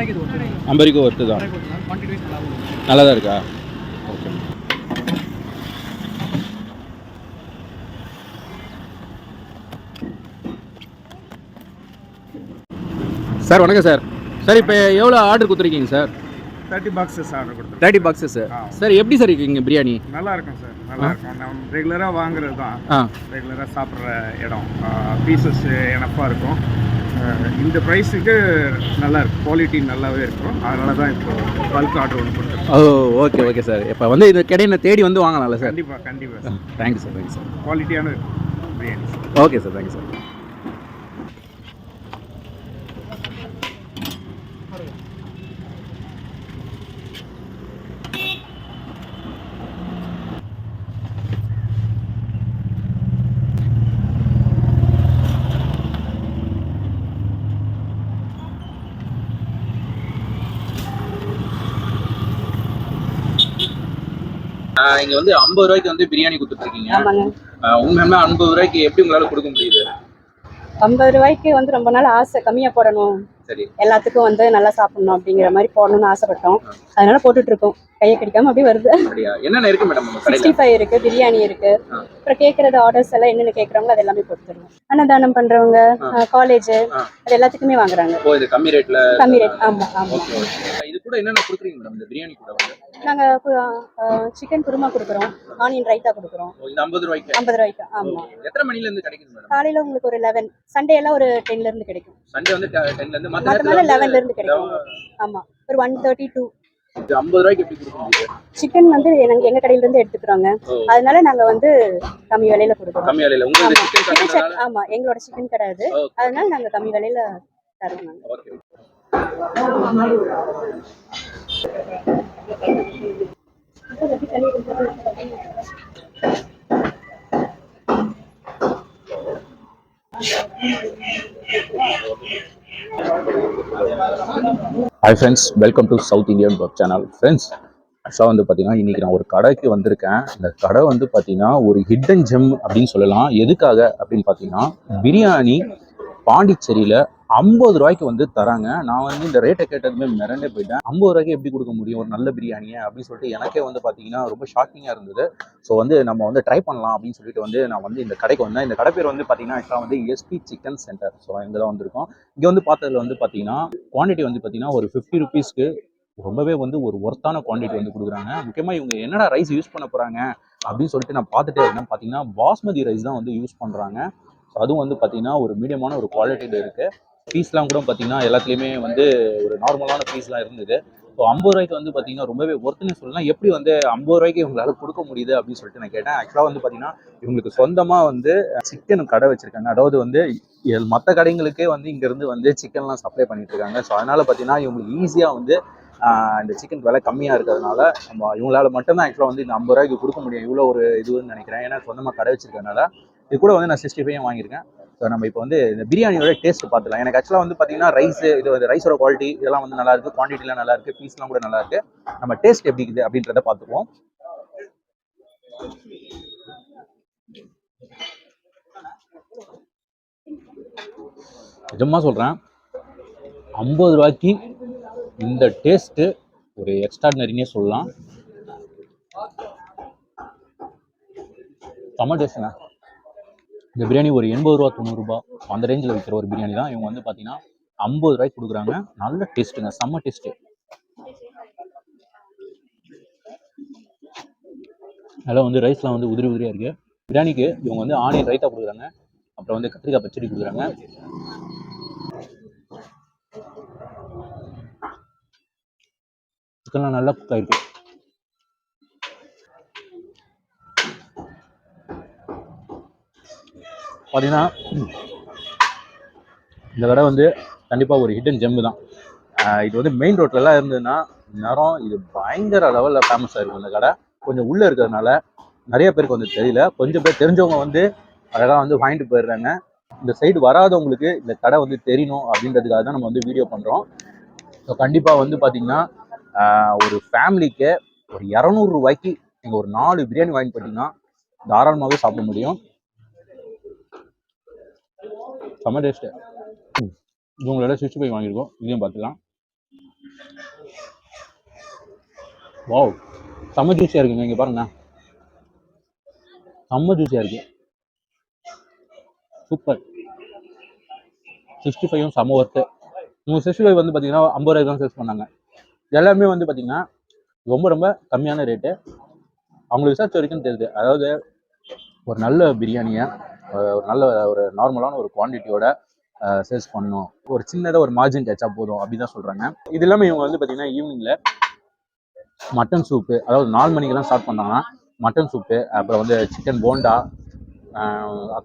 ஐம்பது ரூபாய்க்கு ஒர்த்து தான் நல்லா தான் இருக்கா. ஓகே சார் வணக்கம் சார். சார் இப்போ எவ்வளோ ஆர்டர் கொடுத்துருக்கீங்க சார்? தேர்ட்டி பாக்ஸஸ் ஆர்டர் கொடுத்துருக்கோம் தேர்ட்டி பாக்ஸஸ் சார் ஆ. சார் எப்படி சார் இருக்கீங்க பிரியாணி? நல்லா இருக்கும் சார் நல்லா இருக்கும் நம்ம ரெகுலராக வாங்குறது தான். ஆ. ரெகுலராக சாப்பிட்ற இடம். பீசஸ் எனப்பாக இருக்கும். இந்த ப்ரைஸுக்கு நல்லா இருக்கும் குவாலிட்டி நல்லாவே இருக்கும். அதனால தான் இப்போ பல்க் ஆர்டர் ஒன்று கொடுத்துருக்கோம். ஓ ஓகே ஓகே சார் இப்போ வந்து இந்த கடையை தேடி வந்து வாங்கலாம்ல சார் கண்டிப்பாக கண்டிப்பாக sir thank you sir thank you sir குவாலிட்டியான biryani okay sir thank you sir இங்க வந்து ஐம்பது ரூபாய்க்கு வந்து பிரியாணி கொடுத்துருக்கீங்க ஆமாங்க. உண்மையுமே ஐம்பது ரூபாய்க்கு எப்படி உங்களால கொடுக்க முடியுது? ஐம்பது ரூபாய்க்கு வந்து ரொம்ப நாள் ஆசை கம்மியா போடணும். எல்லாத்துக்கும் வந்து நல்லா சாப்பிடணும் அப்படிங்கிற மாதிரி போடணும்னு ஆசைப்பட்டோம். அதனால போட்டுட்டு இருக்கோம் கையை கடிக்காம அப்படியே வருது. என்னென்ன இருக்கு மேடம் சிக்ஸ்டி ஃபைவ் இருக்கு பிரியாணி இருக்கு. அப்புறம் கேட்கறது ஆர்டர்ஸ் எல்லாம் என்னென்ன கேட்கறாங்களோ அது எல்லாமே கொடுத்துருவோம். அன்னதானம் பண்றவங்க காலேஜ். அது எல்லாத்துக்குமே வாங்குறாங்க. கம்மி ரேட்ல கம்மி ரேட் ஆமா ஆமா. கூட என்னென்ன கொடுக்குறீங்க மேடம் இந்த பிரியாணி கூட வந்து? நாங்க சிக்கன் குருமா கொடுக்குறோம். ஆனியன் ரைத்தா கொடுக்குறோம். ஓ, இந்த ஐம்பது ரூபாய்க்கு? ஐம்பது ரூபாய்க்கு ஆமா. எத்தனை மணில இருந்து கிடைக்குது மேடம் காலையில உங்களுக்கு ஒரு லெவன் சண்டே எல்லாம் ஒரு டென்ல இருந்து கிடைக்கும். சண்டே வந்து டென்ல இருந்து மத்த மற்ற நாள் லெவன்ல இருந்து வந்து கிடைக்கும் ஆமா. ஒரு ஒன் தேர்ட்டி டூ இது ஐம்பது ரூபாய்க்கு எப்படி கொடுக்க சிக்கன் வந்து எங்க கடையில இருந்து எடுத்துக்கிறோங்க. ஓ. அதனால நாங்க வந்து கம்மி விலையில கொடுக்குறோம். கம்மி விலையில. ஆமா. சிக்கன் இது ஆமா. எங்களோட சிக்கன் கடை அது. அதனால நாங்க கம்மி விலையில தரோம் hi friends welcome to south Indian web channel friends ஆக்சுவலாக வந்து பார்த்தீங்கன்னா இன்றைக்கி நான் ஒரு கடைக்கு வந்திருக்கேன். இந்த கடை வந்து பார்த்தீங்கன்னா ஒரு ஹிட்டன் ஜெம் அப்படின்னு சொல்லலாம். எதுக்காக அப்படின்னு பார்த்தீங்கன்னா பிரியாணி பாண்டிச்சேரியில் ஐம்பது ரூபாய்க்கு வந்து தராங்க. நான் வந்து இந்த ரேட்டை கேட்டதுமே மிரண்டே போயிட்டேன். ஐம்பது ரூபாய்க்கு எப்படி கொடுக்க முடியும்? ஒரு நல்ல பிரியாணியை அப்படின்னு சொல்லிட்டு எனக்கே வந்து பார்த்தீங்கன்னா ரொம்ப ஷாக்கிங்காக இருந்தது. ஸோ வந்து நம்ம வந்து ட்ரை பண்ணலாம் அப்படின்னு சொல்லிட்டு வந்து நான் வந்து இந்த கடைக்கு வந்தேன். இந்த கடை பேர் வந்து பார்த்தீங்கன்னா ஆக்சுவலாக வந்து எஸ்பி சிக்கன் சென்டர் ஸோ இங்கே தான் வந்திருக்கோம். இங்கே வந்து பார்த்ததுல வந்து பார்த்தீங்கன்னா குவான்டிட்டி வந்து பார்த்தீங்கன்னா ஒரு ஃபிஃப்டி ருபீஸ்க்கு ரொம்பவே வந்து ஒரு ஒர்த்தான குவான்டிட்டி வந்து கொடுக்குறாங்க. முக்கியமாக இவங்க என்னடா ரைஸ் யூஸ் பண்ண போகிறாங்க அப்படின்னு சொல்லிட்டு நான் பார்த்துட்டே இருந்தேன். பார்த்தீங்கன்னா பாஸ்மதி ரைஸ் தான் வந்து யூஸ் பண்ணுறாங்க ஸோ அதுவும் வந்து பார்த்தீங்கன்னா ஒரு மீடியமான ஒரு குவாலிட்டியில் இருக்குது பீஸ்லாம் கூட பார்த்தீங்கன்னா எல்லாத்துலேயுமே வந்து ஒரு நார்மலான பீஸ்லாம் இருந்தது. ஸோ ஐம்பது ரூபாய்க்கு வந்து பார்த்தீங்கன்னா ரொம்பவே ஒர்த்துன்னு சொல்லலாம். எப்படி வந்து ஐம்பது ரூபாய்க்கு இவங்களால கொடுக்க முடியுது அப்படின்னு சொல்லிட்டு நான் கேட்டேன். ஆக்சுவலாக வந்து பார்த்தீங்கன்னா இவங்களுக்கு சொந்தமாக வந்து சிக்கன் கடை வச்சுருக்காங்க. அதாவது வந்து மற்ற கடைங்களுக்கே வந்து இங்கேருந்து வந்து சிக்கன்லாம் சப்ளை பண்ணிட்டு இருக்காங்க. ஸோ அதனால் பார்த்தீங்கன்னா இவங்களுக்கு ஈஸியாக வந்து இந்த சிக்கன் விலை கம்மியாக இருக்கிறதுனால நம்ம இவங்களால மட்டும்தான் ஆக்சுவலாக வந்து இந்த ஐம்பது ரூபாய்க்கு கொடுக்க முடியும். இவ்வளோ ஒரு இதுன்னு நினைக்கிறேன். ஏன்னா சொந்தமாக கடை வச்சிருக்கனால இது கூட வந்து நான் சிக்ஸ்டி ஃபைவ் வாங்கியிருக்கேன். ஸோ நம்ம இப்போ வந்து இந்த பிரியாணியோட டேஸ்ட் பார்த்துக்கலாம். எனக்கு ஆக்சுவலாக வந்து பார்த்தீங்கன்னா ரைஸ் இது வந்து ரைஸோட குவாலிட்டி இதெல்லாம் வந்து நல்லா இருக்குது குவான்டிட்டிலாம் நல்லா இருக்குது பீஸ்லாம் கூட நல்லா இருக்கு. நம்ம டேஸ்ட் எப்படி இருக்குது அப்படின்றத பார்த்துக்குவோம். நிஜமாக சொல்கிறேன் ஐம்பது ரூபாய்க்கு இந்த டேஸ்ட்டு ஒரு எக்ஸ்ட்ராடினரினே சொல்லலாம். செம்ம டேஸ்ட்டுங்க இந்த பிரியாணி ஒரு எண்பது ரூபா தொண்ணூறுரூபா அந்த ரேஞ்சில் விற்கிற ஒரு பிரியாணி தான். இவங்க வந்து பார்த்தீங்கன்னா ஐம்பது ரூபாய்க்கு கொடுக்குறாங்க. நல்ல டேஸ்ட்டுங்க செம்ம டேஸ்ட்டு அதெல்லாம் வந்து ரைஸ்லாம் வந்து உதிரி உதிரியாக இருக்குது பிரியாணிக்கு இவங்க வந்து ஆனியன் ரைத்தா கொடுக்குறாங்க. அப்புறம் வந்து கத்திரிக்காய் பச்சடி கொடுக்குறாங்க. சிக்கன்லாம் நல்லா குக் பார்த்தீங்கன்னா இந்த கடை வந்து கண்டிப்பாக ஒரு ஹிடன் ஜெம்மு தான். இது வந்து மெயின் ரோட்லலாம் இருந்ததுன்னா நேரம் இது பயங்கர லெவலில் ஃபேமஸாக இருக்கும் இந்த கடை. கொஞ்சம் உள்ளே இருக்கிறதுனால நிறைய பேருக்கு வந்து தெரியல. கொஞ்சம் பேர் தெரிஞ்சவங்க வந்து அழகாக வந்து வாங்கிட்டு போயிடுறாங்க. இந்த சைடு வராதவங்களுக்கு இந்த கடை வந்து தெரியணும் அப்படின்றதுக்காக தான் நம்ம வந்து வீடியோ பண்ணுறோம் ஸோ கண்டிப்பாக வந்து பார்த்தீங்கன்னா ஒரு ஃபேமிலிக்கு ஒரு இரநூறுவாய்க்கு நீங்கள் ஒரு நாலு பிரியாணி வாங்கி போட்டிங்கன்னா தாராளமாகவே சாப்பிட முடியும். செம்ம டேஸ்ட்டு இவங்களோட சிக்ஸ்டி ஃபைவ் வாங்கியிருக்கோம். இதையும் பார்த்துக்கலாம். வாவ் செம்ம ஜூஸியாக இருக்குங்க. இங்கே பாருங்க. செம்ம ஜூஸியாக இருக்கு. சூப்பர் சிக்ஸ்டி ஃபைவும் செம்ம ஒர்த்து உங்கள் சிக்ஸ்டி ஃபைவ் வந்து பார்த்தீங்கன்னா ஐம்பது ரூபாய் தான் சேல்ஸ் பண்ணாங்க. எல்லாமே வந்து பார்த்தீங்கன்னா ரொம்ப ரொம்ப கம்மியான ரேட்டு அவங்களுக்கு விசாரிச்ச வரைக்கும் தெரியுது. அதாவது ஒரு நல்ல பிரியாணியை ஒரு நல்ல ஒரு நார்மலான ஒரு குவான்டிட்டியோட சேல்ஸ் பண்ணணும். ஒரு சின்னதாக ஒரு மார்ஜின் கிடைச்சா போதும் அப்படி தான் சொல்கிறாங்க இது இல்லாமல் இவங்க வந்து பார்த்தீங்கன்னா ஈவினிங்கில் மட்டன் சூப்பு அதாவது நாலு மணிக்கெல்லாம் ஸ்டார்ட் பண்ணாங்கன்னா மட்டன் சூப்பு அப்புறம் வந்து சிக்கன் போண்டா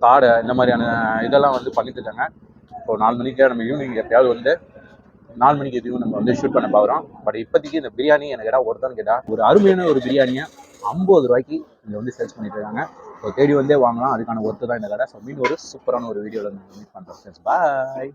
தாடை இந்த மாதிரியான இதெல்லாம் வந்து பண்ணிட்டு இருக்காங்க. இப்போ நாலு மணிக்கு நம்ம ஈவினிங் எப்பயாவது வந்து நாலு மணிக்கு எதுவும் நம்ம வந்து ஷூட் பண்ண பார்க்குறோம் பட் இப்போதைக்கு இந்த பிரியாணி எனக்கு கேட்டால் ஒருத்தன் கேட்டால் ஒரு அருமையான ஒரு பிரியாணியை ஐம்பது ரூபாய்க்கு இங்கே வந்து சேல்ஸ் பண்ணிட்டு இருக்காங்க. ஸோ தேடி வந்தே வாங்கலாம். அதுக்கான ஒர்த்து தான் இந்த கடை. ஸோ மீன் ஒரு சூப்பரான ஒரு வீடியோவில் மீட் பண்ணுறோம் பாய்